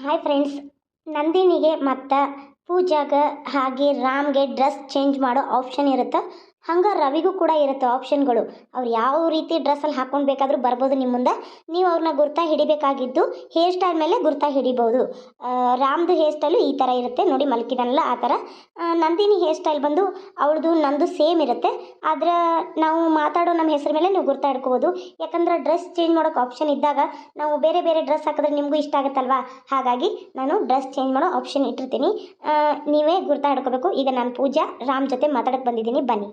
Hi friends ನಂದಿನಿಗೆ ಮತ್ತು ಪೂಜಾಗ ಹಾಗೆ ರಾಮ್ಗೆ ಡ್ರೆಸ್ ಚೇಂಜ್ ಮಾಡೋ ಆಪ್ಷನ್ ಇರುತ್ತೆ? ಹಂಗೆ ರವಿಗೂ ಕೂಡ ಇರುತ್ತೆ ಆಪ್ಷನ್ಗಳು ಅವ್ರು ಯಾವ ರೀತಿ ಡ್ರೆಸ್ಸಲ್ಲಿ ಹಾಕೊಂಡು ಬೇಕಾದರೂ ಬರ್ಬೋದು ನಿಮ್ಮ ಮುಂದೆ. ನೀವು ಅವ್ರನ್ನ ಗುರ್ತಾ ಹಿಡಿಬೇಕಾಗಿದ್ದು ಹೇರ್ ಸ್ಟೈಲ್ ಮೇಲೆ ಗುರ್ತಾ ಹಿಡಿಬೋದು. ರಾಮ್ದು ಹೇರ್ ಸ್ಟೈಲು ಈ ಥರ ಇರುತ್ತೆ. ನೋಡಿ ಮಲ್ಕಿದನಲ್ಲ ಆ ಥರ ನಂದಿನಿ ಹೇರ್ ಸ್ಟೈಲ್ ಬಂದು ಅವಳದು ನಂದು ಸೇಮ್ ಇರುತ್ತೆ. ಆದ್ರೆ ನಾವು ಮಾತಾಡೋ ನಮ್ಮ ಹೆಸರು ಮೇಲೆ ನೀವು ಗುರ್ತಾ ಹಿಡ್ಕೋಬೋದು. ಯಾಕಂದ್ರೆ ಡ್ರೆಸ್ ಚೇಂಜ್ ಮಾಡೋಕ್ಕೆ ಆಪ್ಷನ್ ಇದ್ದಾಗ ನಾವು ಬೇರೆ ಬೇರೆ ಡ್ರೆಸ್ ಹಾಕಿದ್ರೆ ನಿಮಗೂ ಇಷ್ಟ ಆಗುತ್ತಲ್ವಾ? ಹಾಗಾಗಿ ನಾನು ಡ್ರೆಸ್ ಚೇಂಜ್ ಮಾಡೋ ಆಪ್ಷನ್ ಇಟ್ಟಿರ್ತೀನಿ. ನೀವೇ ಗುರ್ತಾ ಹಿಡ್ಕೋಬೇಕು. ಈಗ ನಾನು ಪೂಜಾ, ರಾಮ್ ಜೊತೆ ಮಾತಾಡಕ್ಕೆ ಬಂದಿದ್ದೀನಿ. ಬನ್ನಿ.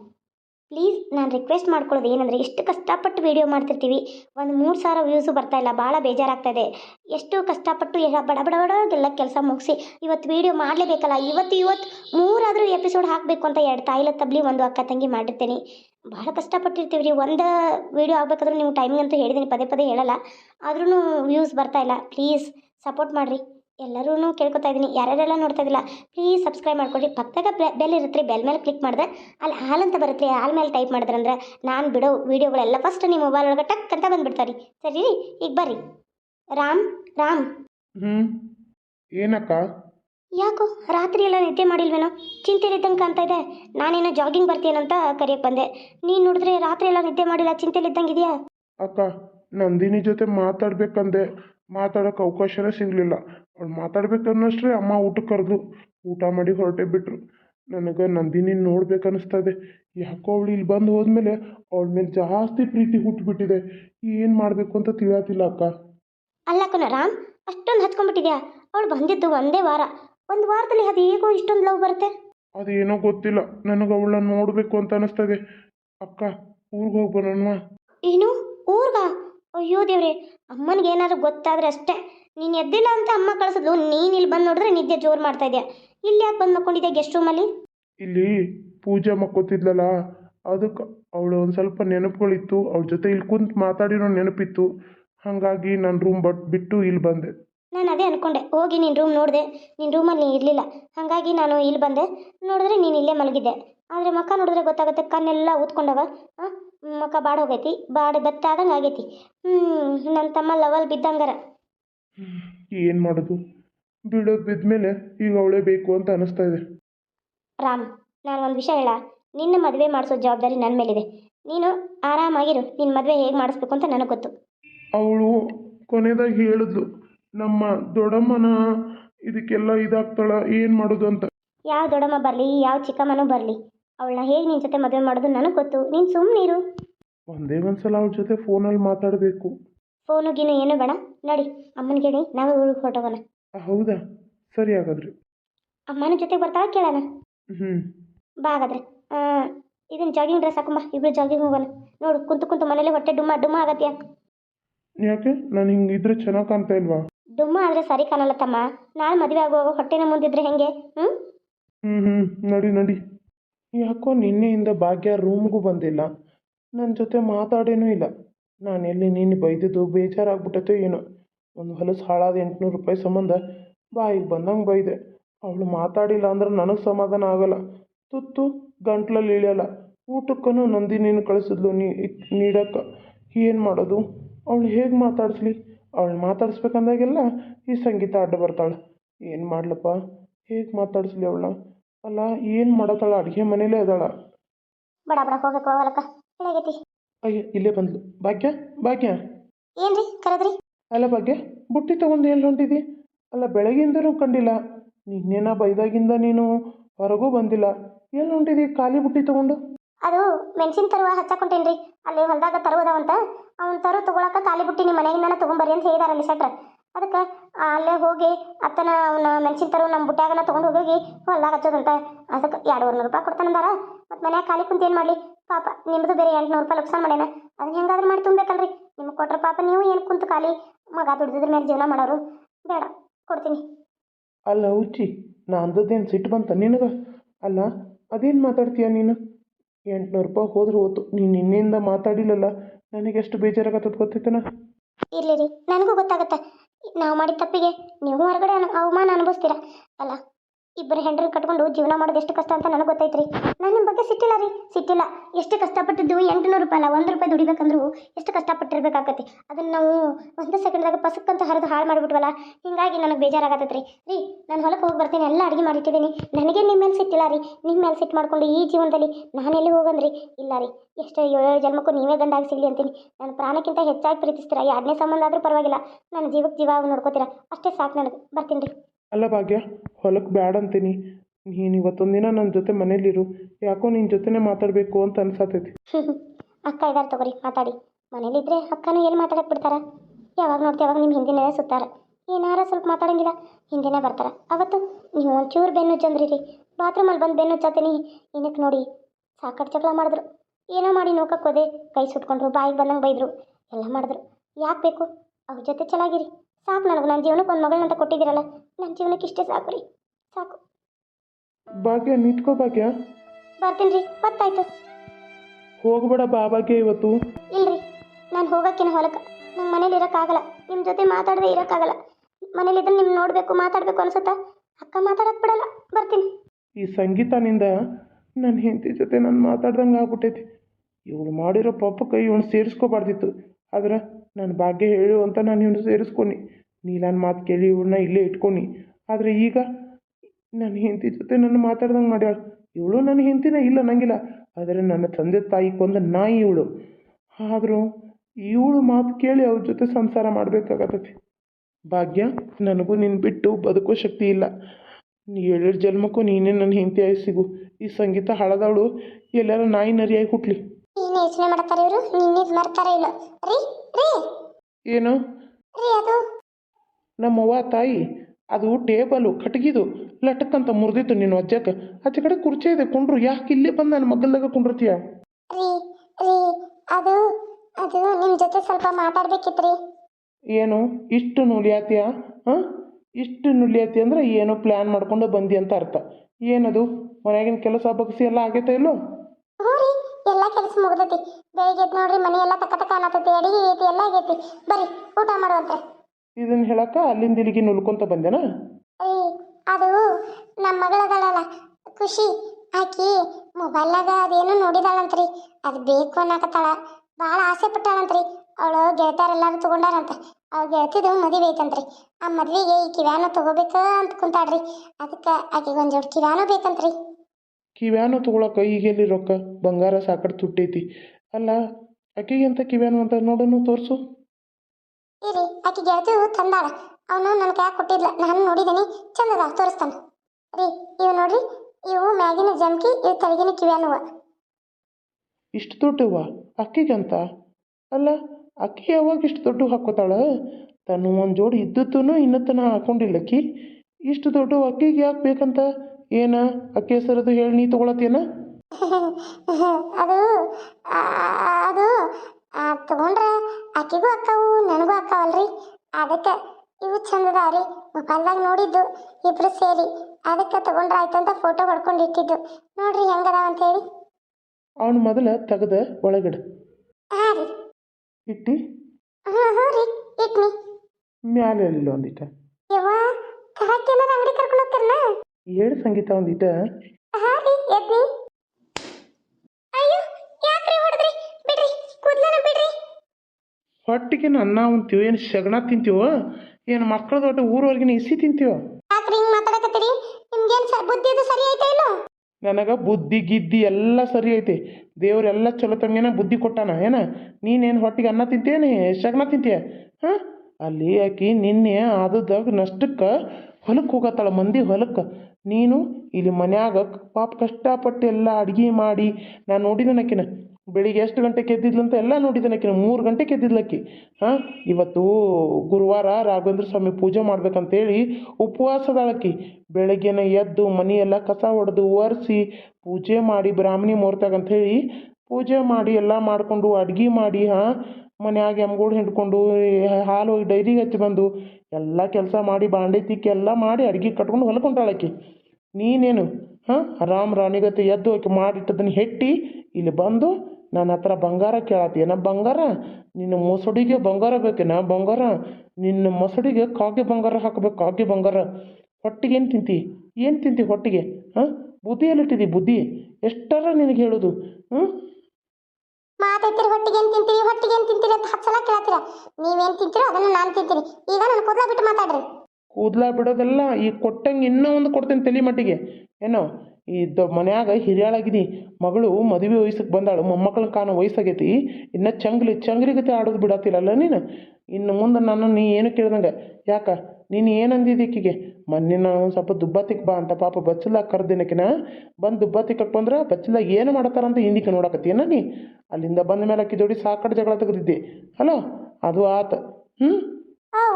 ಪ್ಲೀಸ್ ನಾನು ರಿಕ್ವೆಸ್ಟ್ ಮಾಡ್ಕೊಳ್ಳೋದು ಏನಂದರೆ, ಎಷ್ಟು ಕಷ್ಟಪಟ್ಟು ವೀಡಿಯೋ ಮಾಡ್ತಿರ್ತೀವಿ. ಒಂದು ಮೂರು ಸಾವಿರ ವ್ಯೂಸು ಬರ್ತಾ ಇಲ್ಲ ಭಾಳ ಬೇಜಾರಾಗ್ತಾ ಇದೆ. ಎಷ್ಟು ಕಷ್ಟಪಟ್ಟು ಎಲ್ಲ ಬಡ ಬಡ ಬಡದೆಲ್ಲ ಕೆಲಸ ಮುಗಿಸಿ ಇವತ್ತು ವೀಡಿಯೋ ಮಾಡಲೇಬೇಕಲ್ಲ, ಇವತ್ತು ಇವತ್ತು ಮೂರಾದರೂ ಎಪಿಸೋಡ್ ಹಾಕಬೇಕು ಅಂತ ಎರಡು ತಾಯಿಲ ತಬ್ಲಿ ಒಂದು ಅಕ್ಕ ತಂಗಿ ಮಾಡಿರ್ತೀನಿ. ಭಾಳ ಕಷ್ಟಪಟ್ಟಿರ್ತೀವಿ ರೀ ಒಂದು ವೀಡಿಯೋ ಆಗಬೇಕಾದ್ರೂ ನೀವು ಟೈಮಿಂಗ್ ಅಂತೂ ಹೇಳಿದ್ದೀನಿ ಪದೇ ಪದೇ ಹೇಳಲ್ಲ. ಆದ್ರೂ ವ್ಯೂಸ್ ಬರ್ತಾ ಇಲ್ಲ. ಪ್ಲೀಸ್ ಸಪೋರ್ಟ್ ಮಾಡಿರಿ. ಎಲ್ಲರೂ ಕೇಳ್ಕೊತಾ ಇದ್ದೀನಿ. ಯಾರ್ಯಾರೆಲ್ಲ ನೋಡ್ತಾ ಇದ್ದಿಲ್ಲ ಪ್ಲೀಸ್ ಸಬ್ಸ್ಕ್ರೈಬ್ ಮಾಡ್ಕೊಳ್ಳಿ ಪಕ್ಕದಾಗ ಬೆಲ್ ಇರುತ್ತೆ ಬೆಲ್ ಮೇಲೆ ಕ್ಲಿಕ್ ಮಾಡಿದ್ರೆ ಅಲ್ಲಿ ಹಾಲ್ ಅಂತ ಬರುತ್ತೆ ಹಾಲ್ ಮೇಲೆ ಟೈಪ್ ಮಾಡಿದ್ರಂದ್ರೆ ನಾನು ಬಿಡೋ ವೀಡಿಯೋಗಳೆಲ್ಲ ಫಸ್ಟ್ ನಿಮ್ಮ ಮೊಬೈಲ್ ಒಳಗೆ ಟಕ್ ಅಂತ ಬಂದ್ಬಿಡ್ತಾರೆ ಸರಿ ರೀ ಈಗ ಬರ್ರಿ. ರಾಮ್ ರಾಮ್. ಹ್ಞೂ ಏನಕ್ಕ? ಯಾಕೋ ರಾತ್ರಿ ಎಲ್ಲ ನಿದ್ದೆ ಮಾಡಿಲ್ವೇನೋ? ಚಿಂತೆಲಿದ್ದಂಗೆ ಕಾಣ್ತಾ ಇದೆ. ನಾನೇನೋ ಜಾಗಿಂಗ್ ಬರ್ತೀನಂತ ಕರೆಯಕ್ಕೆ ಬಂದೆ. ನೀನು ನೋಡಿದ್ರೆ ರಾತ್ರಿ ಎಲ್ಲ ನಿದ್ದೆ ಮಾಡಿಲ್ಲ ಚಿಂತೆಲಿದ್ದಂಗೆ ಇದೆಯಾ? ಅಕ್ಕ ನಂದಿನಿ ಜೊತೆ ಮಾತಾಡ್ಬೇಕಂದೆ. ಮಾತಾಡೋಕೆ ಅವಕಾಶನೇ ಸಿಗಲಿಲ್ಲ. ಅವ್ಳು ಮಾತಾಡ್ಬೇಕನ್ನಷ್ಟೇ ಅಮ್ಮ ಊಟಕ್ಕೆ ಕರೆದು ಊಟ ಮಾಡಿ ಹೊರಟೇ ಬಿಟ್ರು. ನನಗೆ ನಂದಿನಿ ನೋಡ್ಬೇಕನ್ನಿಸ್ತಾ ಇದೆ ಯಾಕೋ ಅವಳು ಇಲ್ಲಿ ಬಂದು ಹೋದ್ಮೇಲೆ ಅವಳ ಮೇಲೆ ಜಾಸ್ತಿ ಪ್ರೀತಿ ಹುಟ್ಟುಬಿಟ್ಟಿದೆ ಏನು ಮಾಡಬೇಕು ಅಂತ ತಿಳಿಯತ್ತಿಲ್ಲ ಅಕ್ಕ. ಅಲ್ಲ ಕಣ ರಾಮ್ ಅಷ್ಟೊಂದು ಹಚ್ಕೊಂಡ್ಬಿಟ್ಟಿದ್ಯಾ? ಅವಳು ಬಂದಿದ್ದು ಒಂದೇ ವಾರ. ಒಂದು ವಾರದಲ್ಲಿ ಅದು ಹೇಗೋ ಇಷ್ಟೊಂದು ಲವ್ ಬರುತ್ತೆ? ಅದೇನೋ ಗೊತ್ತಿಲ್ಲ. ನನಗೆ ಅವಳನ್ನ ನೋಡಬೇಕು ಅಂತ ಅನಿಸ್ತದೆ ಅಕ್ಕ ಊರಿಗೆ ಹೋಗಿ ಬರೋಣವಾ? ಏನು? ಊರ್ಗ? ಅಯ್ಯೋ ದೇವ್ರೆ ಅಮ್ಮನಿಗೆ ಏನಾದರೂ ಗೊತ್ತಾದ್ರೆ ಅಷ್ಟೇ. ನೀನು ಎದ್ದಿಲ್ಲ ಅಂತ ಅಮ್ಮ ಕಳಿಸಿದ್ಲು ನೀನು ಇಲ್ಲಿ ಬಂದು ನೋಡಿದ್ರೆ ನಿದ್ದೆ ಜೋರು ಮಾಡ್ತಾ ಇದೆಯಾ? ಇಲ್ಲಿ ಯಾಕೆ ಬಂದು ಮಕ್ಕೊಂಡಿದ್ಯಾ ಗೆಸ್ಟ್ ರೂಮಲ್ಲಿ ಇಲ್ಲಿ ಪೂಜೆ ಮಕ್ಕೋತಿದ್ಲಲ್ಲ ಅದಕ್ಕೆ ಅವಳು ಒಂದು ಸ್ವಲ್ಪ ನೆನಪುಗಳಿತ್ತು. ಅವಳ ಜೊತೆ ಇಲ್ಲಿ ಕುಂತು ಮಾತಾಡಿರೋ ನೆನಪಿತ್ತು. ಹಾಗಾಗಿ ನಾನು ರೂಮ್ ಬಟ್ ಬಿಟ್ಟು ಇಲ್ಲಿ ಬಂದೆ. ನಾನು ಅದೇ ಅನ್ಕೊಂಡೆ ಹೋಗಿ ನಿನ್ನ ರೂಮ್ ನೋಡಿದೆ. ನಿನ್ನ ರೂಮಲ್ಲಿ ನೀನು ಇರಲಿಲ್ಲ. ಹಾಗಾಗಿ ನಾನು ಇಲ್ಲಿ ಬಂದೆ. ನೋಡಿದ್ರೆ ನೀನು ಇಲ್ಲೇ ಮಲಗಿದ್ದೆ. ಆದರೆ ಮಕ್ಕ ನೋಡಿದ್ರೆ ಗೊತ್ತಾಗುತ್ತೆ ಕಣ್ಣೆಲ್ಲ ಊದ್ಕೊಂಡವ ಹಾಂ ಮಕ್ಕ ಬಾಡ್ ಹೋಗೈತಿ ಬೆತ್ತ ಆದಂಗೆ ಆಗೈತಿ. ಹ್ಮ್ ನನ್ನ ತಮ್ಮ ಲವಲ್ ಬಿದ್ದಂಗಾರ. ಏನು ಮಾಡೋದು? ಬಿಡೋದು ಬಿದ್ಮೇಲೆ ಈಗ ಅವಳೇ ಬೇಕು ಅಂತ ಅನಿಸ್ತಾ ಇದೆ. ರಾಮ್ ನಾನು ಒಂದು ವಿಷಯ ಹೇಳ. ನಿನ್ನ ಮದುವೆ ಮಾಡಿಸೋ ಜವಾಬ್ದಾರಿ ನನ್ನ ಮೇಲಿದೆ. ನೀನು ಆರಾಮಾಗಿರು ನಿನ್ನ ಮದುವೆ ಹೇಗೆ ಮಾಡಿಸ್ಬೇಕು ಅಂತ ನನಗೆ ಗೊತ್ತು. ಅವಳು ಕೊನೆದಾಗಿ ಹೇಳಿದ್ಲು ನಮ್ಮ ದೊಡ್ಡಮ್ಮನ ಇದಕ್ಕೆಲ್ಲ ಇದಾಗ್ತಾಳ ಏನು ಮಾಡೋದು ಅಂತ. ಯಾವ ದೊಡ್ಡಮ್ಮ ಬರಲಿ ಯಾವ ಚಿಕ್ಕಮ್ಮನೂ ಬರಲಿ. ಅವಳನ್ನ ಹೇಗೆ ನಿನ್ನ ಜೊತೆ ಮದುವೆ ಮಾಡೋದು ನನಗೆ ಗೊತ್ತು. ನೀನು ಸುಮ್ಮನಿರು ಒಂದೇ ಒಂದ್ಸಲ ಅವಳ ಜೊತೆ ಫೋನಲ್ಲಿ ಮಾತಾಡಬೇಕು. ಫೋನು ಗೀನು ಏನು ಬೇಡ. ನಡಿ ಅಮ್ಮನ ಕೇಳಿ ನಾವೇ ಊರಿಗೆ ಹೊರಟೋಗೋಣ. ಹೌದಾ? ಸರಿ ಹಾಗಾದ್ರೆ. ಅಮ್ಮನ ಜೊತೆ ಬರ್ತಾಳ ಕೇಳೋಣ. ಹ್ಞೂ ಬಾ ಹಾಗಾದ್ರೆ. ಇದನ್ನ ಜಾಗಿಂಗ್ ಡ್ರೆಸ್ ಹಾಕೊಂಬ ಇಬ್ರು ಜಾಗಿಂಗ್ ಹೋಗೋಣ. ನೋಡು ಕುಂತು ಕುಂತು ಮನೇಲಿ ಹೊಟ್ಟೆ ಡುಮ್ಮ ಡುಮ್ಮ ಆಗತ್ಯಾ? ಯಾಕೆ? ನಾನು ಹಿಂಗೆ ಇದ್ರೆ ಚೆನ್ನಾಗಿ ಕಾಣ್ತಾ ಇಲ್ವಾ? ಡುಮ್ಮ ಆದರೆ ಸರಿ ಕಾಣಲ್ಲ ತಮ್ಮ ನಾಳೆ ಮದುವೆ ಆಗುವಾಗ ಹೊಟ್ಟೆನ ಮುಂದಿದ್ರೆ ಹೆಂಗೆ? ಹ್ಞೂ ಹ್ಞೂ ಹ್ಞೂ ನಡಿ ನಡಿ. ಯಾಕೋ ನಿನ್ನೆಯಿಂದ ಭಾಗ್ಯ ರೂಮ್ಗೂ ಬಂದಿಲ್ಲ. ನನ್ನ ಜೊತೆ ಮಾತಾಡೇನೂ ಇಲ್ಲ. ನಾನು ಎಲ್ಲಿ ನೀನು ಬೈದಿದ್ದು ಬೇಜಾರಾಗ್ಬಿಟ್ಟತೋ ಏನೋ. ಒಂದು ಹೊಲಸು ಹಾಳಾದ ಎಂಟುನೂರು ರೂಪಾಯಿ ಸಂಬಂಧ ಬಾಯಿಗೆ ಬಂದಂಗೆ ಬೈದೆ. ಅವಳು ಮಾತಾಡಿಲ್ಲ ಅಂದ್ರೆ ನನಗೆ ಸಮಾಧಾನ ಆಗಲ್ಲ. ತುತ್ತು ಗಂಟ್ಲಲ್ಲಿ ಇಳಿಯಲ್ಲ. ಊಟಕ್ಕೂ ನಂದಿನಿನ ಕಳಿಸಿದ್ಲು ನೀ ನೀಡಕ್ಕೆ. ಏನು ಮಾಡೋದು? ಅವಳು ಹೇಗೆ ಮಾತಾಡಿಸ್ಲಿ? ಅವಳು ಮಾತಾಡಿಸ್ಬೇಕಂದಾಗೆಲ್ಲ ಈ ಸಂಗೀತ ಅಡ್ಡ ಬರ್ತಾಳೆ. ಏನು ಮಾಡ್ಲಪ್ಪ? ಹೇಗೆ ಮಾತಾಡಿಸ್ಲಿ ಅವಳನ್ನ? ಅಲ್ಲ ಏನು ಮಾಡತ್ತಾಳ? ಅಡುಗೆ ಮನೇಲೇ ಅದಾಳ ಬಡ ಬಡ ಹೋಗ್ಬೇಕು ಹೊಲಕ್ಕ ಹೇಳಾಗೈತಿ ಅಯ್ಯ ಇಲ್ಲೇ ಬಂದ್ಲು. ಭಾಗ್ಯ ಭಾಗ್ಯ. ಏನ್ರಿ ಕರೆದ್ರಿ? ಅಲ್ಲ ಭಾಗ್ಯ ಬುಟ್ಟಿ ತಗೊಂಡು ಎಲ್ಲಿ ಹೊಂಟಿದಿ? ಅಲ್ಲ ಬೆಳಗ್ಗೆಯಿಂದನೂ ಕಂಡಿಲ್ಲ. ನಿನ್ನೇನ ಬೈದಾಗಿಂದ ನೀನು ಹೊರಗೂ ಬಂದಿಲ್ಲ. ಎಲ್ಲಿ ಹೊಂಟಿದಿ ಖಾಲಿ ಬುಟ್ಟಿ ತಗೊಂಡು? ಅದು ಮೆಣಸಿನ ತರುವ ಅಲ್ಲೇ ಅಲ್ಲಿ ಹೊಲದಾಗ ತರುವುದವಂತ. ಅವ್ನು ತರು ತಗೊಳಕ ಖಾಲಿ ಬುಟ್ಟಿ ನಿಮ್ಮ ಮನೆಯಿಂದನ ತಗೊಂಬರ್ರಿ ಅಂತ ಹೇಳಿದಾರಲ್ಲಿ ಶೆಟ್ರ್. ಅದಕ್ಕೆ ಅಲ್ಲೇ ಹೋಗಿ ಅತ್ತನ ಅವನ ಮೆಣಸಿನ ತರು ನಮ್ಮ ಬುಟ್ಟಾಗನ ತೊಗೊಂಡು ಹೋಗಿ ಹೊಲ್ದಾಗ ಹಚ್ಚೋದಂತ. ಅದಕ್ಕೆ ಎರಡೂವರೆ ನೂರು ರೂಪಾಯಿ ಕೊಡ್ತಾನಂದಾರ ಮತ್ತು ಮನ್ಯಾಗ ಖಾಲಿ ಕುಂತ ಏನು ಮಾಡಲಿ? ಪಾಪ ನಿಮ್ಮದು ಬೇರೆ ಎಂಟುನೂರು ರೂಪಾಯಿ ಲುಕ್ಸಾನ್ ಮಾಡ್ಯಾನ. ಅದನ್ನ ಹೆಂಗಾದ್ರೂ ಮಾಡಿ ತುಂಬಬೇಕಲ್ರಿ ನಿಮ್ಗೆ ಕೊಟ್ರೆ ಪಾಪ ನೀವು ಏನು ಕುಂತು ಖಾಲಿ ಮಗ ದುಡ್ದಿದ್ರ ಮೇಲೆ ಜೀವನ ಮಾಡೋರು. ಬೇಡ ಕೊಡ್ತೀನಿ. ಅಲ್ಲ ಉಚ್ಚಿ ನಾ ಅಂದದ್ದೇನು ಸಿಟ್ಟು ಬಂತ ನಿನಗೆ? ಅಲ್ಲ ಅದೇನು ಮಾತಾಡ್ತೀಯ ನೀನು? ಎಂಟುನೂರು ರೂಪಾಯಿ ಹೋದ್ರೆ ಹೋತು. ನೀನು ನಿನ್ನೆಯಿಂದ ಮಾತಾಡಿಲ್ಲಲ್ಲ ನನಗೆ ಎಷ್ಟು ಬೇಜಾರಾಗತ್ತದ ಗೊತ್ತೈತನ? ಇರ್ಲಿ ರೀ ನನಗೂ ಗೊತ್ತಾಗತ್ತೆ. ನಾವು ಮಾಡಿದ ತಪ್ಪಿಗೆ ನೀವು ಹೊರಗಡೆ ಅವಮಾನ ಅನುಭವಿಸ್ತೀರ? ಅಲ್ಲ ಇಬ್ಬರು ಹೆಂಡ್ರಿ ಕಟ್ಕೊಂಡು ಜೀವನ ಮಾಡೋದು ಎಷ್ಟು ಕಷ್ಟ ಅಂತ ನನಗೆ ಗೊತ್ತೈತ್ರಿ. ನಾನು ನಿಮ್ಮ ಬಗ್ಗೆ ಸಿಟ್ಟಿಲ್ಲ ರೀ. ಸಿಟ್ಟಿಲ್ಲ. ಎಷ್ಟು ಕಷ್ಟಪಟ್ಟಿದ್ದು ಎಂಟುನೂರು ರೂಪಾಯಿ ಅಲ್ಲ, ಒಂದು ರೂಪಾಯಿ ದುಡಿಬೇಕಂದ್ರೂ ಎಷ್ಟು ಕಷ್ಟಪಟ್ಟಿರ್ಬೇಕಾಗತ್ತೆ ಅದನ್ನು ನಾವು ಒಂದು ಸೆಕೆಂಡ್ದಾಗ ಪಸಕ್ಕಂತ ಹರಿದು ಹಾಳು ಮಾಡಿಬಿಟ್ವಲ್ಲ, ಹಿಂಗಾಗಿ ನನಗೆ ಬೇಜಾರಾಗತ್ತೈತೆ ರೀ ರೀ ನಾನು ಹೊಲಕ್ಕೆ ಹೋಗಿ ಬರ್ತೀನಿ, ಎಲ್ಲ ಅಡುಗೆ ಮಾಡಿಟ್ಟಿದ್ದೀನಿ. ನನಗೆ ನಿಮ್ಮ ಮೇಲೆ ಸಿಟ್ಟಿಲ್ಲ ರೀ. ನಿಮ್ಮ ಮೇಲೆ ಸಿಟ್ಟು ಮಾಡ್ಕೊಂಡು ಈ ಜೀವನದಲ್ಲಿ ನಾನು ಎಲ್ಲಿ ಹೋಗಂದ್ರಿ? ಇಲ್ಲ ರೀ. ಎಷ್ಟು ಏಳು ಜನ್ಮಕ್ಕೂ ನೀವೇ ಗಂಡಾಗಿ ಸಿಗಲಿ ಅಂತೀನಿ. ನಾನು ಪ್ರಾಣಕ್ಕಿಂತ ಹೆಚ್ಚಾಗಿ ಪ್ರೀತಿಸ್ತೀರಾ? ಎರಡನೇ ಸಂಬಂಧ ಆದರೂ ಪರವಾಗಿಲ್ಲ. ನನ್ನ ಜೀವಕ್ಕೆ ಜೀವ ನೋಡ್ಕೋತೀರಾ? ಅಷ್ಟೇ ಸಾಕು ನನಗೆ. ಬರ್ತೀನಿ ರೀ. ಅಲ್ಲ ಭಾಗ್ಯ ಹೊಲಕ್ಕೆ ಬ್ಯಾಡ ಅಂತೀನಿ. ನೀನು ಇವತ್ತೊಂದು ದಿನ ನನ್ನ ಜೊತೆ ಮನೇಲಿರು ಯಾಕೋ ನಿನ್ನ ಜೊತೆನೇ ಮಾತಾಡಬೇಕು ಅಂತ ಅನ್ಸತೈತಿ. ಅಕ್ಕ ಇದಾರೆ ತಗೋರಿ, ಮಾತಾಡಿ. ಮನೇಲಿದ್ರೆ ಅಕ್ಕನೂ ಏನು ಮಾತಾಡಕ್ಕೆ ಬಿಡ್ತಾರ? ಯಾವಾಗ ನೋಡ್ತಿ ಯಾವಾಗ ನಿಮ್ಮ ಹಿಂದಿನೇ ಸುತ್ತಾರ? ಏನಾರ ಸ್ವಲ್ಪ ಮಾತಾಡಂಗಿಲ್ಲ ಹಿಂದಿನೇ ಬರ್ತಾರ. ಅವತ್ತು ನೀವು ಒಂಚೂರು ಬೆನ್ನು ಚಂದ್ರಿ ರೀ ಬಾತ್ರೂಮಲ್ಲಿ ಬಂದು ಬೆನ್ನು ಚಾತೀನಿ ಏನಕ್ಕೆ ನೋಡಿ ಸಾಕಷ್ಟು ಚಕ್ಲ ಮಾಡಿದ್ರು. ಏನೋ ಮಾಡಿ ನೋಕಕ್ಕೆ ಕೈ ಸುಟ್ಕೊಂಡ್ರು, ಬಾಯಿಗೆ ಬಂದಂಗೆ ಬೈದರು. ಎಲ್ಲ ಮಾಡಿದ್ರು. ಯಾಕೆ ಬೇಕು? ಅವ್ರ ಜೊತೆ ಚೆನ್ನಾಗಿರಿ ಸಾಕು ನನಗೆ ನನ್ನ ಜೀವನಕ್ಕೆ ಒಂದು ಮಗಳನ್ನಂತ ಕೊಟ್ಟಿದ್ದೀರಲ್ಲ ನನ್ನ ಜೀವನಕ್ಕೆ ಇಷ್ಟೇ ಸಾಕು ರೀ ಸಾಕು. ಭಾಗ್ಯ ನಿಂತ್ಕೋ ಭಾಗ್ಯ. ಬರ್ತೀನಿ ರೀ ಗೊತ್ತಾಯ್ತು ಹೋಗ್ಬೇಡ ಬಾ ಭಾಗ್ಯ ಇವತ್ತು. ಇಲ್ರಿ ನಾನು ಹೋಗಕ್ಕಿನ ಹೊಲಕ್ಕೆ ನಂಗೆ ಮನೇಲಿ ಇರೋಕ್ಕಾಗಲ್ಲ ನಿಮ್ಮ ಜೊತೆ ಮಾತಾಡದೆ ಇರೋಕ್ಕಾಗಲ್ಲ. ಮನೇಲಿದ್ರೆ ನಿಮ್ಮ ನೋಡಬೇಕು ಮಾತಾಡಬೇಕು ಅನ್ಸುತ್ತಾ? ಅಕ್ಕ ಮಾತಾಡಕ್ಕೆ ಬಿಡಲ್ಲ ಬರ್ತೀನಿ. ಈ ಸಂಗೀತನಿಂದ ನನ್ನ ಹೆಂಡತಿ ಜೊತೆ ನಾನು ಮಾತಾಡ್ದಂಗೆ ಆಗ್ಬಿಟ್ಟೈತಿ. ಇವಳು ಮಾಡಿರೋ ಪಾಪಕ್ಕೆ ಇವನು ಸೇರಿಸ್ಕೋಬಾರ್ದಿತ್ತು. ಆದ್ರೆ ನಾನು ಭಾಗ್ಯ ಹೇಳು ಅಂತ ನಾನು ಇವನು ಸೇರಿಸ್ಕೊನಿ. ನೀಲನ್ ಮಾತು ಕೇಳಿ ಇವಳನ್ನ ಇಲ್ಲೇ ಇಟ್ಕೊನಿ. ಆದರೆ ಈಗ ನನ್ನ ಹೆಂಡತಿ ಜೊತೆ ನನ್ನ ಮಾತಾಡ್ದಂಗೆ ಮಾಡ್ಯಾಳು. ಇವಳು ನನ್ನ ಹೆಂಡತಿನ ಇಲ್ಲ ನನಗಿಲ್ಲ ಆದರೆ ನನ್ನ ತಂದೆ ತಾಯಿ ಕೊಂದ ನಾಯಿ ಇವಳು. ಆದರೂ ಇವಳು ಮಾತು ಕೇಳಿ ಅವ್ರ ಜೊತೆ ಸಂಸಾರ ಮಾಡಬೇಕಾಗತ್ತೈತಿ ಭಾಗ್ಯ, ನನಗೂ ನಿನ್ನ ಬಿಟ್ಟು ಬದುಕೋ ಶಕ್ತಿ ಇಲ್ಲ. ಏಳೇಳು ಜನ್ಮಕ್ಕೂ ನೀನೇ ನನ್ನ ಹೆಂಡತಿ ಆಗಿ ಸಿಗು. ಈ ಸಂಗೀತ ಹಳದವಳು ಎಲ್ಲಾರ ನಾಯಿ ನರಿಯಾಗಿ ಹುಟ್ಲಿ. ಏನು ಯೋಚನೆ ಮಾಡ್ತಾರೆ ಇವರು? ನಿನ್ನಿದ್ ಮರ್ತಾರೆ ಇಲ್ಲ? ರೀ? ರೀ. ಏನು? ರೀ ಅದು. ನಮ್ಮವ್ವ ತಾಯಿ ಅದು ಟೇಬಲು ಕಟ್ಗಿದು ಲಟಕ್ಕಂತ ಮುರಿದಿತ್ತು ನೀನು ಅಜ್ಜಕ್ಕೆ ಅಜ್ಜ ಕಡೆ ಕುರ್ಚಿ ಇದೆ ಕುಂಡ್ರು. ಯಾಕೆ ಇಲ್ಲೇ ಬಂದು ನನ್ನ ಮಗಲ್ದಾಗ ಕುಂಡ್ರತೀಯ? ರೀ ರೀ ಅದು ಅದು ನಿಮ್ಮ ಜೊತೆ ಸ್ವಲ್ಪ ಮಾತಾಡ್ಬೇಕಿತ್ರಿ. ಏನು? ಇಷ್ಟು ನುಲಿಯಾತಿಯ? ಹಾಂ? ಇಷ್ಟು ನುಲಿಯಾತಿ ಅಂದ್ರೆ ಏನೋ ಪ್ಲ್ಯಾನ್ ಮಾಡ್ಕೊಂಡು ಬಂದಿ ಅಂತ ಅರ್ಥ. ಏನದು? ಮನೆಯಾಗಿನ ಕೆಲಸ ಬಗ್ಸಿ ಎಲ್ಲ ಆಗೈತೆ ಇಲ್ಲೋ? ಹ್ಞೂ ರೀ. ಎಲ್ಲ ಕೆಲಸ ಮುಗ್ದೈತಿ. ಬೆಳಿಗ್ಗೆ ಎದ್ದು ನೋಡ್ರಿ ಮನೆ ಎಲ್ಲ ತಕ್ಕ ತಕ್ಕ ಅನ್ನತೈತಿ ಅಡಿಗೆ ಐತಿ ಎಲ್ಲ ಆಗೈತಿ. ಬರ್ರಿ ಊಟ ಮಾಡುವಂತೆ ಇದನ್ನ ಹೇಳಕ್ಕ ಅಲ್ಲಿಂದ ಇಲ್ಲಿಗೆ ನುಲ್ಕೊಂತ ಬಂದೆನಾ? ರೀ ಅದು ನಮ್ಮ ಮಗಳದಳಲ್ಲ ಖುಷಿ. ಆಕಿ ಮೊಬೈಲ್ನಾಗ ಅದೇನೋ ನೋಡಿದಾಳಂತ್ರಿ. ಅದು ಬೇಕು ಅನ್ನಕತ್ತಾಳ. ಭಾಳ ಆಸೆ ಪಟ್ಟಾಳಂತ್ರಿ. ಅವಳು ಗೆಳತಾರೆಲ್ಲರೂ ತಗೊಂಡಾರಂತ. ಅವ್ ಗೆಳತಿದು ಮದುವೆ ಐತಂತ್ರಿ. ಆ ಮದ್ವೆಗೆ ಈ ಕಿವ್ಯಾನು ತಗೋಬೇಕ ಅಂತ ಕುಂತಾಳ್ರಿ. ಅದಕ್ಕೆ ಆಕಿಗೆ ಒಂದು ಜೋಡಿ ಕಿವ್ಯಾನು ಬೇಕಂತ್ರಿ. ಕಿವ್ಯಾನು ತೊಗೊಳಕ್ಕೆ ಈಗೆಲ್ಲಿ ರೊಕ್ಕ? ಬಂಗಾರ ಸಾಕಟ್ ತುಟ್ಟೈತಿ. ಅಲ್ಲ ಆಕಿಗೆ ಅಂತ ಕಿವ್ಯಾನು ಅಂತ ನೋಡೋನು ತೋರಿಸು. ಇರಿ ಆಕಿ ಗೆಳತಿ ತಂದಾಳ. ಅವನು ನನ್ನ ಕ್ಯಾ ಕೊಟ್ಟಿದ್ಲ. ನಾನು ನೋಡಿದ್ದೀನಿ ಚಂದದ ತೋರಿಸ್ತಾನೆ. ರೀ ಇವು ನೋಡ್ರಿ ಇವು ಮ್ಯಾಗಿನ ಜಮ್ಕಿ ಇವು ತಳಗಿನ ಕಿವ್ಯಾನುವ. ಇಷ್ಟು ದೊಡ್ಡವ ಅಕ್ಕಿಗಂತ? ಅಲ್ಲ ಅಕ್ಕಿ ಯಾವಾಗ ಇಷ್ಟು ದೊಡ್ಡ ಹಾಕೋತಾಳ? ತನ್ನ ಒಂದು ಜೋಡಿ ಇದ್ದದ್ದು ಇನ್ನತ್ತನ ಹಾಕೊಂಡಿಲ್ಲ ಅಕ್ಕಿ. ಇಷ್ಟು ದೊಡ್ಡ ಅಕ್ಕಿಗೆ ಯಾಕೆ ಬೇಕಂತ? ಏನ ಅಕ್ಕಿ ಹೆಸರದು ಹೇಳಿ ನೀ ತೊಗೊಳತ್ತೇನ? ಅದು ಅದು ತಗೊಂಡ್ರೆ ಅಕ್ಕಿಗೂ ಅಕ್ಕವು ನನಗೂ ಅಕ್ಕವಲ್ರಿ. ಅದಕ್ಕೆ ಇವು ಚಂದದಾರಿ ಅದಾವ್ರಿ ಮೊಬೈಲ್ದಾಗ ನೋಡಿದ್ದು ಇಬ್ರು ಸೇರಿ. ಅದಕ್ಕೆ ತಗೊಂಡ್ರೆ ಆಯ್ತು ಅಂತ ಫೋಟೋ ಹೊಡ್ಕೊಂಡು ಇಟ್ಟಿದ್ದು. ನೋಡ್ರಿ ಹೆಂಗದಾವ ಅಂತ ಹೇಳಿ ಅವನು ಮೊದಲ ತೆಗೆದ ಒಳಗಡೆ. ಹಾಂ ರೀ. ಇಟ್ಟು? ಹ್ಞೂ ರೀ ಇಟ್ನಿ. ಮ್ಯಾಲೆ ಇಲ್ಲ ಒಂದಿಟ ಯವ್ವ ತರಕ್ಕೇನಾರ ಅಂಗಡಿ ಕರ್ಕೊಂಡು ಹೋಗ್ತಾರನ ಏಳು ಸಂಗೀತ ಒಂದಿಟ ಹೊಟ್ಟಿಗೆ ಅನ್ನ ಉಂತೀವಿ ಏನು ಶಗಣ ತಿಂತೀವ ಏನು ಮಕ್ಕಳ ದೊಡ್ಡ ಊರವರೆಗಿನ ಇಸಿ ತಿಂತೀವ? ನನಗ ಬುದ್ಧಿ ಅದು ಸರಿ ಐತಾ ನನಗೆ ಬುದ್ಧಿ ಗಿದ್ದಿ ಎಲ್ಲ ಸರಿ ಐತಿ. ದೇವರೆಲ್ಲ ಚಲೋ ತಂಗೇನ ಬುದ್ಧಿ ಕೊಟ್ಟಾನ ಏನ? ನೀನೇನು ಹೊಟ್ಟಿಗೆ ಅನ್ನ ತಿಂತೇನೆ ಶಗಣ ತಿಂತೀಯ? ಹಾಂ? ಅಲ್ಲಿ ಆಕಿ ನಿನ್ನೆ ಆದದಾಗ ನಷ್ಟಕ್ಕೆ ಹೊಲಕ್ಕೆ ಹೋಗತ್ತಾಳ, ಮಂದಿ ಹೊಲಕ್ಕೆ. ನೀನು ಇಲ್ಲಿ ಮನ್ಯಾಗ ಪಾಪ ಕಷ್ಟಪಟ್ಟು ಎಲ್ಲ ಅಡುಗೆ ಮಾಡಿ, ನಾನು ನೋಡಿದ್ದೇನೆ ಆಕಿನ. ಬೆಳಿಗ್ಗೆ ಎಷ್ಟು ಗಂಟೆಗೆ ಅಂತ ಎಲ್ಲ ನೋಡಿದ್ದೇನೆ ಆಕಿನ, ಮೂರು ಗಂಟೆಗೆ ಎದ್ದಿದ್ಲಕ್ಕಿ ಹಾಂ, ಇವತ್ತು ಗುರುವಾರ ರಾಘವೇಂದ್ರ ಸ್ವಾಮಿ ಪೂಜೆ ಮಾಡ್ಬೇಕಂತೇಳಿ ಉಪವಾಸದಾಳಕ್ಕಿ ಬೆಳಗ್ಗೆನ ಎದ್ದು ಮನೆಯೆಲ್ಲ ಕಸ ಹೊಡೆದು ಒರೆಸಿ ಪೂಜೆ ಮಾಡಿ ಬ್ರಾಹ್ಮಣಿ ಮುಹೂರ್ತಾಗ ಅಂಥೇಳಿ ಪೂಜೆ ಮಾಡಿ ಎಲ್ಲ ಮಾಡಿಕೊಂಡು ಅಡ್ಗೆ ಮಾಡಿ, ಹಾಂ ಮನ್ಯಾಗ ಎಮ್ಗಳು ಹಿಡ್ಕೊಂಡು ಹಾಲು ಹೋಗಿ ಡೈರಿಗೆ ಹಚ್ಚಿ ಬಂದು, ಎಲ್ಲ ಕೆಲಸ ಮಾಡಿ, ಬಾಂಡೆ ತಿಕ್ಕಿ ಎಲ್ಲ ಮಾಡಿ ಅಡ್ಗೆ ಕಟ್ಕೊಂಡು ಹೊಲಕ್ಕೆ ನೀನೇನು, ಹಾಂ, ರಾಮ ರಾಣಿಗತೆ ಎದ್ದು ಆಕೆ ಮಾಡಿಟ್ಟದನ್ನು ಹೆಟ್ಟಿ, ಇಲ್ಲಿ ಬಂದು ನನ್ನ ಹತ್ರ ಬಂಗಾರ ಏನ ಬಂಗಾರ? ನಿನ್ನ ಮೊಸಡಿಗೆ ಬಂಗಾರ ಬೇಕೇನ? ಬಂಗಾರ? ನಿನ್ನ ಮೊಸಡಿಗೆ ಕಾಗೆ ಬಂಗಾರ ಹಾಕಬೇಕು, ಕಾಗೆ ಬಂಗಾರ. ಹೊಟ್ಟಿಗೆ ಏನು ತಿಂತಿ? ಏನು ತಿಂತಿ ಹೊಟ್ಟಿಗೆ? ಹಾಂ ಬುದ್ಧಿ ಎಲ್ಲಿಟ್ಟಿದ್ದಿ ಬುದ್ಧಿ? ಎಷ್ಟರ ನಿನಗೆ ಹೇಳೋದು? ಹ್ಞೂ ಮಾತೈತಿರಿ ಹೊಟ್ಟಿಗೆ ಏನು ತಿಂತೀರಿ ಹೊಟ್ಟಿಗೆ ಏನು ತಿಂತೀರಿ ಅಂತ ಹತ್ತು ಸಲ ಕೇಳ್ತೀರ? ನೀವೇನ್ ತಿಂತೀರೋ ಅದನ್ನ ನಾನು ತಿಂತೀನಿ. ಈಗ ನನ್ನ ಕೂದಲ ಬಿಟ್ಟು ಮಾತಾಡ್ರಿ. ಕೂದಲ ಬಿಡೋದಲ್ಲ, ಈ ಕೊಟ್ಟಂಗೆ ಇನ್ನೂ ಒಂದು ಕೊಡ್ತೀನಿ ತಲೆ ಮಟ್ಟಿಗೆ. ಏನೋ ಈ ದ ಮನ್ಯಾಗ ಹಿರಿಯಾಳಾಗಿನಿ, ಮಗಳು ಮದುವೆ ವಯಸ್ಸಿಗೆ ಬಂದಾಳು ಮೊಮ್ಮಕ್ಕಳನ್ನ ಕಾಣೋ ವಯಸ್ಸಾಗೈತಿ, ಇನ್ನು ಚಂಗ್ಲಿ ಚಂಗ್ರಿಗತೆ ಆಡೋದು ಬಿಡತ್ತಿಲ್ಲಲ್ಲ ನೀನು? ಇನ್ನು ಮುಂದೆ ನಾನು ನೀ ಏನು ಕೇಳ್ದಂಗೆ? ಯಾಕ? ನೀನು ಏನು ಈಕೆಗೆ? ಮೊನ್ನೆ, ನಾನು ಸ್ವಲ್ಪ ದುಬ್ಬತ್ತಿಗೆ ಬಾ ಅಂತ ಪಾಪ ಬಚ್ಚಲ ಕರ್ದಿನಕಿನ, ಬಂದು ದುಬ್ಬತ್ತಿಗೆ ಬಂದ್ರೆ ಬಚ್ಚಲಾಗ ಏನು ಮಾಡ್ತಾರಂತ ಹಿಂದಿಕ್ಕೆ ನೋಡಕತ್ತೀನ ನೀ? ಅಲ್ಲಿಂದ ಬಂದ ಮೇಲೆ ಅಕ್ಕಿ ಜೋಡಿ ಸಾಕಡೆ ಜಗಳ ತೆಗೆದಿದ್ದೆ. ಹಲೋ, ಅದು ಆತ. ಹ್ಞೂ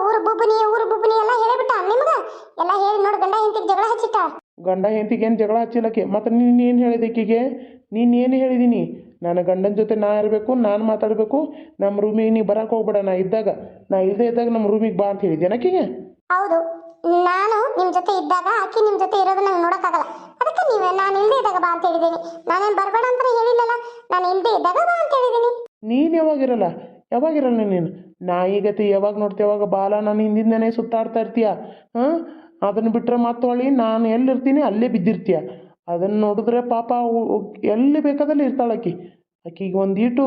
ಊರು ಬುಬ್ಬನಿ ಊರು ಬುಬ್ಬನಿ ಎಲ್ಲ ಹೇಳಿಬಿಟ್ಟ ನಿಮ್ಗೆ? ಎಲ್ಲ ಹೇಳಿ ನೋಡಿ ಗಂಡ ಹಿಂತಿಗೆ ಜಗಳ ಹಚ್ಚಿಟ್ಟ. ಗಂಡ ಹೆಂಡತಿಗೆ ಏನು ಜಗಳ ಹಚ್ಚಿಲ್ಲಕ್ಕೆ ಮತ್ತು ನೀನು ಏನು ಹೇಳಿದೆ ಈಕೆಗೆ? ನೀನು ಏನು ಹೇಳಿದೀನಿ? ನನ್ನ ಗಂಡನ ಜೊತೆ ನಾ ಇರಬೇಕು ನಾನು ಮಾತಾಡಬೇಕು ನಮ್ಮ ರೂಮಿಗೆ ನೀ ಬರಕ್ಕೆ ಹೋಗ್ಬೇಡ ನಾ ಇದ್ದಾಗ. ನಾ ಇಲ್ಲದೆ ಇದ್ದಾಗ ನಮ್ಮ ರೂಮಿಗೆ ಬಾ ಅಂತ ಹೇಳಿದ್ದೆ ಆಕಿಗೆ? ಹೌದು. ನಾನು ನಿಮ್ಮ ಜೊತೆ ಇದ್ದಾಗ ಆಕಿ ನಿಮ್ಮ ಜೊತೆ ಇರೋದು ನಂಗೆ ನೋಡೋಕ್ಕಾಗಲ್ಲ. ಅದಕ್ಕೆ ನೀವು ನಾನು ಇಲ್ಲದೆ ಇದ್ದಾಗ ಬಾ ಅಂತ ಹೇಳಿದ್ದೀನಿ ನಾನೇನು ಬರಬೇಡ ಅಂತ ಹೇಳಿಲ್ಲಲ್ಲ? ನಾನು ಇಲ್ಲದೆ ಇದ್ದಾಗ ಬಾ ಅಂತ ಹೇಳಿದ್ದೀನಿ ನೀನು ಯಾವಾಗಿರಲ್ಲ? ಯಾವಾಗಿರಲ್ಲ ನೀನು? ನಾಯಿಗತಿ ಯಾವಾಗ ನೋಡ್ತೀಯ ಯಾವಾಗ ಬಾಲ? ನಾನು ಹಿಂದಿಂದನೇ ಸುತ್ತಾಡ್ತಾ ಇರ್ತೀಯ. ಹಾಂ? ಅದನ್ನು ಬಿಟ್ಟರೆ ಮತ್ತೆ ಹೊಳ್ಳಿ ನಾನು ಎಲ್ಲಿರ್ತೀನಿ ಅಲ್ಲೇ ಬಿದ್ದಿರ್ತೀಯ. ಅದನ್ನು ನೋಡಿದ್ರೆ ಪಾಪ ಎಲ್ಲಿ ಬೇಕಾದಲ್ಲಿ ಇರ್ತಾಳೆ ಆಕಿ. ಆಕಿಗೆ ಒಂದೀಟು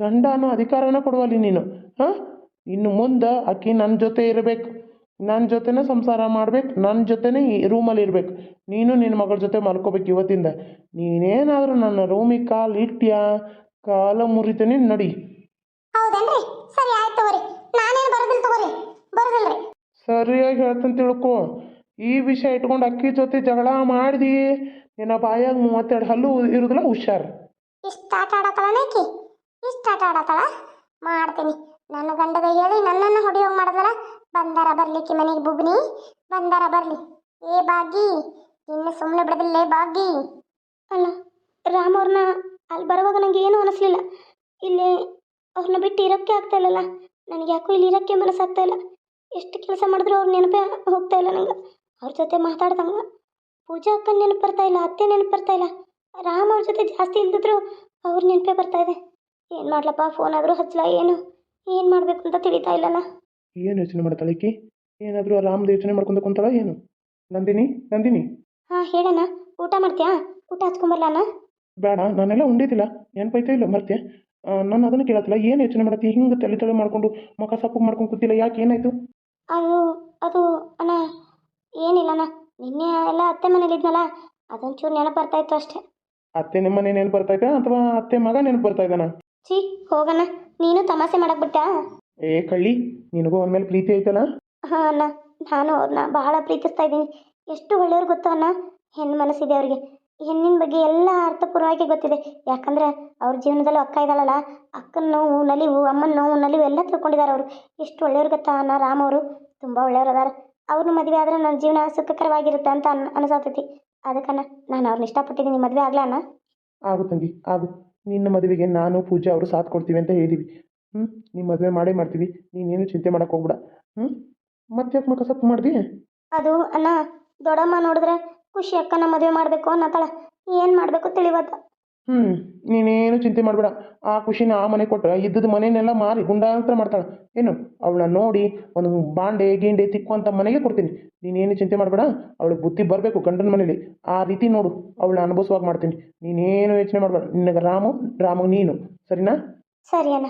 ಗಂಡ ಅನ್ನೋ ಅಧಿಕಾರನ ಕೊಡುವಲ್ಲಿ ನೀನು. ಹಾಂ? ಇನ್ನು ಮುಂದೆ ಆಕಿ ನನ್ನ ಜೊತೆ ಇರಬೇಕು. ನನ್ನ ಜೊತೆನೇ ಸಂಸಾರ ಮಾಡ್ಬೇಕು. ನನ್ನ ಜೊತೆನೇ ಈ ರೂಮಲ್ಲಿ ಇರ್ಬೇಕು. ನೀನು ನಿನ್ನ ಮಗಳ ಜೊತೆ ಮಲ್ಕೋಬೇಕು ಇವತ್ತಿಂದ. ನೀನೇನಾದರೂ ನನ್ನ ರೂಮಿಗೆ ಕಾಲು ಇಟ್ಟಿಯಾ ಕಾಲ ಮುರಿತೇನೆ ನಡಿ ಹೌದೇನ್ರಿ ಸರಿ ಆಯ್ತು ತಗೋರಿ ನಾನೇನು ಬರೋದಿಲ್ಲ ತಗೋರಿ ಬರೋದಿಲ್ರಿ ಸರಿಯಾಗಿ ಹೇಳ್ತಂತ ತಿಳ್ಕೊ. ಈ ವಿಷಯ ಇಟ್ಕೊಂಡು ಅಕ್ಕಿ ಜೊತೆ ಜಗಳ ಮಾಡಿದಿ ನಿನ್ನ ಬಾಯಾಗ ಮೂವತ್ತೆರಡು ಹಲ್ಲು ಇರುದಿಲ್ಲ ಹುಷಾರ್. ಇಷ್ಟು ಆಟ ಆಡತ್ತಾಳ ಆಕಿ ಇಷ್ಟು ಆಟ ಮಾಡ್ತೀನಿ. ನನ್ನ ಗಂಡದ ಹೇಳಿ ನನ್ನನ್ನು ಹೊಡಿಯೋಂಗ್ ಮಾಡಿದ್ವಲ್ಲ ಬಂದಾರ ಬರ್ಲಿಕ್ಕೆ ಮನೆಗೆ ಬುಬ್ನಿ ಬಂದಾರ ಬರ್ಲಿ. ಏ ಬಾಗಿ ಇನ್ನು ಸುಮ್ಮನೆ ಬಿಡದಿಲ್ಲೇ ಬಾಗಿ ಅಲ್ಲ ರಾಮ್ ಅವ್ರನ್ನ ಅಲ್ಲಿ ಬರುವಾಗ ನನಗೆ ಏನೂ ಅನಿಸ್ಲಿಲ್ಲ. ಇಲ್ಲಿ ಅವ್ರನ್ನ ಬಿಟ್ಟು ಇರೋಕ್ಕೆ ಆಗ್ತಾ ಇಲ್ಲಲ್ಲ? ನನಗೆ ಯಾಕೋ ಇಲ್ಲಿ ಇರೋಕ್ಕೆ ಮನಸ್ಸಾಗ್ತಾ ಇಲ್ಲ. ಎಷ್ಟು ಕೆಲಸ ಮಾಡಿದ್ರು ಅವ್ರ ನೆನಪೇ ಹೋಗ್ತಾ ಇಲ್ಲ ನಂಗೆ. ಅವ್ರ ಜೊತೆ ಮಾತಾಡ್ದಂಗ ಪೂಜಾ ಅಕ್ಕನ ನೆನಪು ಬರ್ತಾ ಇಲ್ಲ ಅತ್ತೆ ನೆನಪು ಬರ್ತಾ ಇಲ್ಲ ರಾಮ್ ಅವ್ರ ಜೊತೆ ಜಾಸ್ತಿ ಇಲ್ದಿದ್ರು ಅವ್ರ ನೆನಪೇ ಬರ್ತಾ ಇದೆ. ಏನು ಮಾಡ್ಲಪ್ಪ ಫೋನ್ ಆದರೂ ಹಚ್ಚಲ ಏನು ಏನು ಮಾಡಬೇಕು ಅಂತ ತಿಳಿತಾ ಇಲ್ಲಲ್ಲ. ಏನು ಯೋಚನೆ ಮಾಡ್ತಾಳೆ ಈಕಿ? ಏನಾದರೂ ರಾಮ್ದು ಯೋಚನೆ ಮಾಡ್ಕೊಂಡು ಕುಂತಾಳ ಏನು? ನಂದಿನಿ ನಂದಿನಿ. ಹಾಂ ಹೇಳಣ್ಣ ಊಟ ಮಾಡ್ತೀಯಾ? ಊಟ ಹಚ್ಕೊಂಬರ್ಲಣ್ಣ? ಬೇಡ ನಾನೆಲ್ಲ ಉಂಡಿದ್ದಿಲ್ಲ ನೆನಪೈತಾ ಇಲ್ಲ ಮರ್ತೆ ನಾನು ಅದನ್ನು ಕೇಳತ್ತಿಲ್ಲ ಏನು ಯೋಚನೆ ಮಾಡತ್ತಿ? ಹಿಂಗೆ ತಲೆ ತಲೆ ಮಾಡ್ಕೊಂಡು ಮುಖ ಸಪ್ಪು ಮಾಡ್ಕೊಂಡು ಕೂತಿಲ್ಲ ಯಾಕೆ ಏನಾಯಿತು? ಅದು ಅದು ಅಣ್ಣ ಏನಿಲ್ಲಣ್ಣ ನಿನ್ನೆ ಎಲ್ಲ ಅತ್ತೆ ಮನೇಲಿ ಇದ್ನಲ್ಲ ಅದೊಂಚೂರು ನೆನಪು ಬರ್ತಾ ಇತ್ತು ಅಷ್ಟೇ. ಅತ್ತೆ ನಿಮ್ಮ ಮನೆ ನೆನಪು ಬರ್ತೈತೆ ಅಥವಾ ಅತ್ತೆ ಮಗ ನೆನಪು ಬರ್ತಾ ಇದ್ದಾನ? ಛೀ ಹೋಗಣ್ಣ. ನೀನು ತಮಾಷೆ ಮಾಡಕ್ ಬಿಟ್ಟ? ಏ ಕಳ್ಳಿ ನಿನಗೂ ಅವನ ಮೇಲೆ ಪ್ರೀತಿ ಐತಲ್ಲ? ಹಾಂ ಅಣ್ಣ ನಾನು ಅವ್ರನ್ನ ಬಹಳ ಪ್ರೀತಿಸ್ತಾ ಇದ್ದೀನಿ. ಎಷ್ಟು ಒಳ್ಳೆಯವ್ರು ಗೊತ್ತಾ ಅಣ್ಣ? ಹೆಣ್ಣು ಮನಸ್ಸಿದೆ ಅವ್ರಿಗೆ. ಹೆಣ್ಣಿನ ಬಗ್ಗೆ ಎಲ್ಲ ಅರ್ಥಪೂರ್ವಾಗಿ ಗೊತ್ತಿದೆ. ಯಾಕಂದ್ರೆ ಅವ್ರ ಜೀವನದಲ್ಲೂ ಅಕ್ಕ ಇದ್ದಾಳಲ್ಲ ಅಕ್ಕನ ನೋವು ನಲಿವು ಅಮ್ಮನ ನೋವು ನಲಿವು ಎಲ್ಲ ತಿಳ್ಕೊಂಡಿದ್ದಾರೆ ಅವರು. ಎಷ್ಟು ಒಳ್ಳೆಯವ್ರು ಗೊತ್ತಾ ಅಣ್ಣ ರಾಮ ಅವರು? ತುಂಬ ಒಳ್ಳೆಯವ್ರು ಅದಾರ. ಅವ್ರನ್ನ ಮದುವೆ ಆದರೆ ನನ್ನ ಜೀವನ ಸುಖಕರವಾಗಿರುತ್ತೆ ಅಂತ ಅನ್ ಅನಿಸತೈತಿ. ಅದಕ್ಕಣ್ಣ ನಾನು ಅವ್ರನ್ನ ಇಷ್ಟಪಟ್ಟಿದ್ದೀನಿ. ಮದುವೆ ಆಗ್ಲಾ ಅಣ್ಣ? ಆಗು ತಂಗಿ ಆಗು. ನಿನ್ನ ಮದುವೆಗೆ ನಾನು ಪೂಜಾ ಅವರು ಸಾಥ್ ಕೊಡ್ತೀವಿ ಅಂತ ಹೇಳಿದ್ವಿ. ಹ್ಞೂ ನಿಮ್ಮ ಮದುವೆ ಮಾಡೇ ಮಾಡ್ತೀವಿ. ನೀನೇನು ಚಿಂತೆ ಮಾಡೋಕೆ ಹೋಗ್ಬೇಡ. ಹ್ಞೂ ಮತ್ತೆ ಯಾಕೆ ಮುಖ ಸಪ್ಪು ಮಾಡ್ದಿ? ಅದು ಅಣ್ಣ ದೊಡ್ಡಮ್ಮ ನೋಡಿದ್ರೆ ಖುಷಿ ಅಕ್ಕನ ಮದುವೆ ಮಾಡಬೇಕು ಅನ್ನತ್ತಾಳ ಏನು ಮಾಡಬೇಕು ತಿಳಿವತ್ತ ಹ್ಞೂ ನೀನೇನು ಚಿಂತೆ ಮಾಡಬೇಡ. ಆ ಖುಷಿನ ಆ ಮನೆ ಕೊಟ್ಟರೆ ಇದ್ದದ ಮನೆಯನ್ನೆಲ್ಲ ಮಾರಿ ಗುಂಡಾಂತರ ಮಾಡ್ತಾಳೆ. ಏನು ಅವಳನ್ನ ನೋಡಿ ಒಂದು ಬಾಂಡೆ ಗೀಂಡೆ ತಿಕ್ಕುವಂಥ ಮನೆಗೆ ಕೊಡ್ತೀನಿ. ನೀನೇನು ಚಿಂತೆ ಮಾಡಬೇಡ. ಅವಳಿಗೆ ಬುದ್ಧಿ ಬರಬೇಕು ಗಂಡನ ಮನೇಲಿ. ಆ ರೀತಿ ನೋಡು ಅವಳನ್ನ ಅನುಭವಿಸುವಾಗ ಮಾಡ್ತೀನಿ. ನೀನೇನು ಯೋಚನೆ ಮಾಡಬೇಡ. ನಿನಗೆ ರಾಮು ರಾಮು ನೀನು. ಸರಿನಾ? ಸರಿ ಅಣ್ಣ.